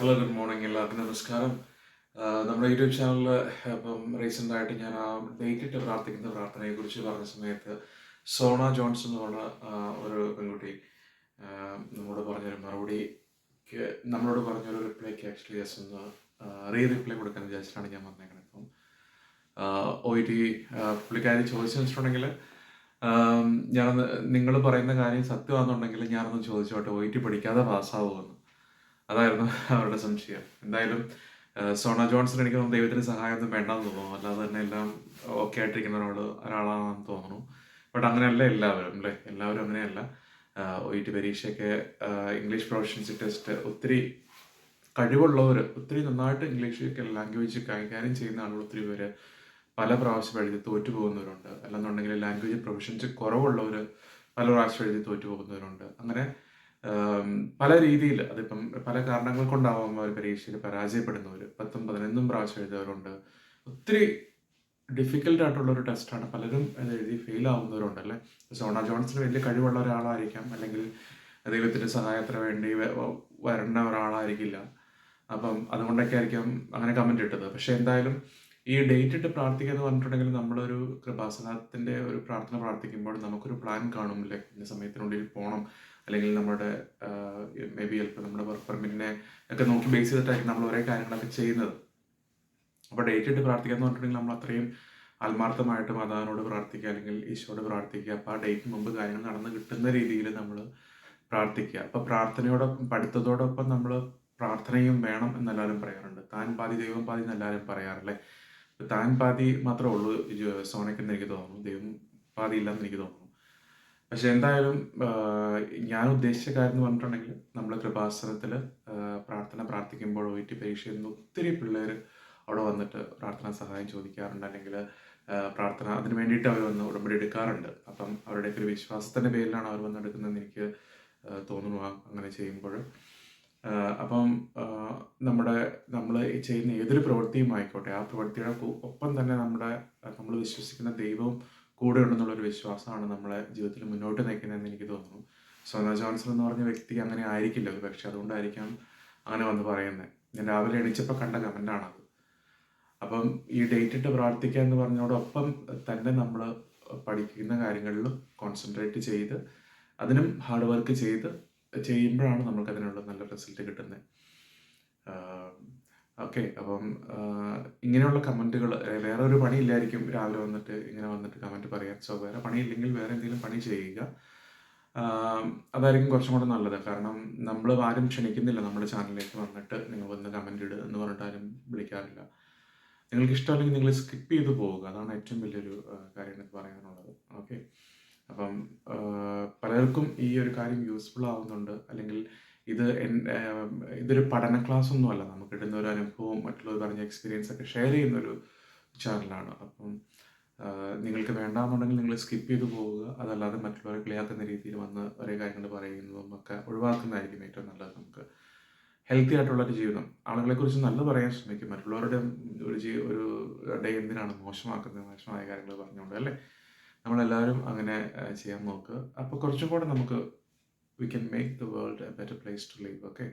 Hello good morning എല്ലാവർക്കും നമസ്കാരം. നമ്മുടെ യൂട്യൂബ് ചാനലിൽ ഇപ്പം റീസെന്റ് ആയിട്ട് ഞാൻ ആ ഡേറ്റ് ഇട്ട് പ്രാർത്ഥിക്കുന്ന പ്രാർത്ഥനയെ കുറിച്ച് പറഞ്ഞ സമയത്ത് സോണ ജോൺസൺ എന്ന് പറഞ്ഞ ഒരു പെൺകുട്ടി നമ്മളോട് പറഞ്ഞൊരു മറുപടിക്ക് നമ്മളോട് പറഞ്ഞൊരു റിപ്ലൈക്ക് ആക്ച്വലി എസ് എന്ന് റീ റിപ്ലൈ കൊടുക്കാൻ വിചാരിച്ചിട്ടാണ് ഞാൻ വന്നേക്കുന്നത് ഇപ്പം ഒ ടി പുള്ളിക്കാരി ചോദിച്ചെന്ന് വെച്ചിട്ടുണ്ടെങ്കിൽ ഞാനൊന്ന് നിങ്ങൾ പറയുന്ന കാര്യം സത്യമാണെന്നുണ്ടെങ്കിൽ ഞാനൊന്ന് ചോദിച്ചോട്ടെ ഒ ടി പഠിക്കാതെ പാസ്സാവുമെന്ന് അതായിരുന്നു അവരുടെ സംശയം. എന്തായാലും സോണ ജോൺസൺ എനിക്ക് തോന്നുന്നു ദൈവത്തിന് സഹായമൊന്നും വേണ്ടെന്ന് തോന്നുന്നു. അല്ലാതെ തന്നെ എല്ലാം ഓക്കെ ആയിട്ടിരിക്കുന്ന ഒരാൾ ഒരാളാണെന്ന് തോന്നുന്നു. ബട്ട് അങ്ങനെയല്ല എല്ലാവരും അല്ലേ? എല്ലാവരും അങ്ങനെയല്ല. ഒ ടി പരീക്ഷയൊക്കെ ഇംഗ്ലീഷ് പ്രൊഫഷൻസി ടെസ്റ്റ് ഒത്തിരി കഴിവുള്ളവർ ഒത്തിരി നന്നായിട്ട് ഇംഗ്ലീഷ് ലാംഗ്വേജ് കൈകാര്യം ചെയ്യുന്ന ആളുകൾ ഒത്തിരി പേര് പല പ്രാവശ്യം എഴുതി തോറ്റു പോകുന്നവരുണ്ട് അല്ലെന്നുണ്ടെങ്കിൽ ലാംഗ്വേജ് പ്രൊഫഷൻസ് കുറവുള്ളവർ പല പ്രാവശ്യം എഴുതി തോറ്റു പോകുന്നവരുണ്ട് അങ്ങനെ പല രീതിയിൽ അതിപ്പം പല കാരണങ്ങൾ കൊണ്ടാവാം അവർ പരീക്ഷയിൽ പരാജയപ്പെടുന്നവർ പത്തും പതിനൊന്നും പ്രാവശ്യം എഴുതിയവരുണ്ട് ഒത്തിരി ഡിഫിക്കൽട്ട് ആയിട്ടുള്ള ഒരു ടെസ്റ്റാണ് പലരും അത് എഴുതി ഫെയിൽ ആവുന്നവരുണ്ട് അല്ലേ സോണ ജോൺസിന് വലിയ കഴിവുള്ള ഒരാളായിരിക്കാം. അല്ലെങ്കിൽ ദൈവത്തിന്റെ സഹായത്തിന് വേണ്ടി വരേണ്ട ഒരാളായിരിക്കില്ല. അപ്പം അതുകൊണ്ടൊക്കെ ആയിരിക്കും അങ്ങനെ കമന്റ് ഇട്ടത്. പക്ഷെ എന്തായാലും ഈ ഡേറ്റ് ഇട്ട് പ്രാർത്ഥിക്കുക എന്ന് പറഞ്ഞിട്ടുണ്ടെങ്കിൽ നമ്മളൊരു കൃപാസനത്തിന്റെ ഒരു പ്രാർത്ഥന പ്രാർത്ഥിക്കുമ്പോൾ നമുക്കൊരു പ്ലാൻ കാണുമല്ലേ? ഇന്ന സമയത്തിനുള്ളിൽ പോകണം അല്ലെങ്കിൽ നമ്മുടെ മേ ബി ചിലപ്പോൾ നമ്മുടെ വർക്ക് പെർമിറ്റിനെ ഒക്കെ നോക്കി ബേസ് ചെയ്തിട്ടായിരിക്കും നമ്മൾ ഒരേ കാര്യങ്ങളൊക്കെ ചെയ്യുന്നത്. അപ്പോൾ ഡേറ്റ് ഇട്ട് പ്രാർത്ഥിക്കുക എന്ന് പറഞ്ഞിട്ടുണ്ടെങ്കിൽ നമ്മൾ അത്രയും ആത്മാർത്ഥമായിട്ട് മാതാവിനോട് പ്രാർത്ഥിക്കുക അല്ലെങ്കിൽ ഈശോയോട് പ്രാർത്ഥിക്കുക. അപ്പോൾ ആ ഡേറ്റ് മുമ്പ് കാര്യങ്ങൾ നടന്ന് കിട്ടുന്ന രീതിയിൽ നമ്മൾ പ്രാർത്ഥിക്കുക. അപ്പോൾ പ്രാർത്ഥനയോടൊപ്പം പഠിത്തത്തോടൊപ്പം നമ്മൾ പ്രാർത്ഥനയും വേണം എന്നെല്ലാവരും പറയാറുണ്ട്. താൻ പാതി ദൈവം പാതി എന്നെല്ലാവരും പറയാറില്ലേ? താൻ പാതി മാത്രമേ ഉള്ളൂ സോണയ്ക്ക് സോനയ്ക്കെന്ന് എനിക്ക് തോന്നുന്നു. ദൈവം പാതി ഇല്ലെന്ന് എനിക്ക് തോന്നുന്നു. പക്ഷെ എന്തായാലും ഞാൻ ഉദ്ദേശിച്ച കാര്യം എന്ന് പറഞ്ഞിട്ടുണ്ടെങ്കിൽ നമ്മൾ കൃപാസനത്തിൽ പ്രാർത്ഥന പ്രാർത്ഥിക്കുമ്പോൾ ഒ ടി പരീക്ഷ ചെയ്യുന്ന ഒത്തിരി പിള്ളേർ അവിടെ വന്നിട്ട് പ്രാർത്ഥന സഹായം ചോദിക്കാറുണ്ട്. അല്ലെങ്കിൽ പ്രാർത്ഥന അതിന് വേണ്ടിയിട്ട് അവർ വന്ന് ഉടമ്പടി എടുക്കാറുണ്ട്. അപ്പം അവരുടെയൊക്കെ ഒരു വിശ്വാസത്തിന്റെ പേരിലാണ് അവർ വന്ന് എടുക്കുന്നതെന്ന് എനിക്ക് തോന്നുന്നു. അങ്ങനെ ചെയ്യുമ്പോൾ അപ്പം നമ്മുടെ നമ്മൾ ചെയ്യുന്ന ഏതൊരു പ്രവൃത്തിയും ആയിക്കോട്ടെ ആ പ്രവൃത്തിയുടെ ഒപ്പം തന്നെ നമ്മുടെ നമ്മൾ വിശ്വസിക്കുന്ന ദൈവവും കൂടെ ഉണ്ടെന്നുള്ളൊരു വിശ്വാസമാണ് നമ്മളെ ജീവിതത്തിൽ മുന്നോട്ട് നയിക്കുന്നതെന്ന് എനിക്ക് തോന്നുന്നു. സോന ജോൺസൺ എന്ന് പറഞ്ഞ വ്യക്തി അങ്ങനെ ആയിരിക്കില്ല ഒരു പക്ഷെ അതുകൊണ്ടായിരിക്കാം അങ്ങനെ വന്ന് പറയുന്നത് ഞാൻ രാവിലെ എണീച്ചപ്പോൾ കണ്ട കമന്റാണത് അപ്പം ഈ ഡേറ്റ് ഇട്ട് പ്രാർത്ഥിക്കുക എന്ന് പറഞ്ഞതോടൊപ്പം തന്നെ നമ്മൾ പഠിക്കുന്ന കാര്യങ്ങളിലും കോൺസെൻട്രേറ്റ് ചെയ്ത് അതിനും ഹാർഡ് വർക്ക് ചെയ്ത് ചെയ്യുമ്പോഴാണ് നമുക്ക് അതിനുള്ള നല്ല റിസൾട്ട് കിട്ടുന്നത് ഓക്കെ അപ്പം ഇങ്ങനെയുള്ള കമന്റുകൾ വേറെ ഒരു പണിയില്ലായിരിക്കും രാവിലെ വന്നിട്ട് ഇങ്ങനെ വന്നിട്ട് കമന്റ് പറയാൻ സോ വേറെ പണിയില്ലെങ്കിൽ വേറെ എന്തെങ്കിലും പണി ചെയ്യുക. അതായിരിക്കും കുറച്ചും കൂടെ നല്ലത്. കാരണം നമ്മൾ ആരും ക്ഷണിക്കുന്നില്ല. നമ്മുടെ ചാനലിലേക്ക് വന്നിട്ട് നിങ്ങൾ വന്ന് കമന്റ് ഇടുക എന്ന് പറഞ്ഞിട്ട് ആരും വിളിക്കാറില്ല. നിങ്ങൾക്ക് ഇഷ്ടമല്ലെങ്കിൽ നിങ്ങൾ സ്കിപ്പ് ചെയ്ത് പോവുക. അതാണ് ഏറ്റവും വലിയൊരു കാര്യം എനിക്ക് പറയാനുള്ളത്. ഓക്കെ അപ്പം പലർക്കും ഈ ഒരു കാര്യം യൂസ്ഫുൾ ആവുന്നുണ്ട്. അല്ലെങ്കിൽ ഇത് ഇതൊരു പഠന ക്ലാസ് ഒന്നുമല്ല നമുക്ക് ഇടുന്ന ഒരു അനുഭവം മറ്റുള്ളവർ പറഞ്ഞ എക്സ്പീരിയൻസ് ഒക്കെ ഷെയർ ചെയ്യുന്ന ഒരു ചാനലാണ് അപ്പം നിങ്ങൾക്ക് വേണ്ടാന്നുണ്ടെങ്കിൽ നിങ്ങൾ സ്കിപ്പ് ചെയ്ത് പോവുക. അതല്ലാതെ മറ്റുള്ളവരെ കളിയാക്കുന്ന രീതിയിൽ വന്ന് ഒരേ കാര്യങ്ങൾ പറയുന്നതും ഒക്കെ ഒഴിവാക്കുന്നതായിരിക്കും ഏറ്റവും നല്ലത് നമുക്ക്. ഹെൽത്തി ആയിട്ടുള്ള ഒരു ജീവിതം. ആളുകളെ കുറിച്ച് നല്ല പറയാൻ ശ്രമിക്കും. മറ്റുള്ളവരുടെ ഒരു ജീ ഒരു ഡേ എന്തിനാണ് മോശമാക്കുന്നത്? മോശമായ കാര്യങ്ങൾ പറഞ്ഞുകൊണ്ട് അല്ലേ? നമ്മളെല്ലാവരും അങ്ങനെ ചെയ്യാൻ നോക്കുക അപ്പോൾ കുറച്ചും കൂടെ നമുക്ക് we can make the world a better place to live okay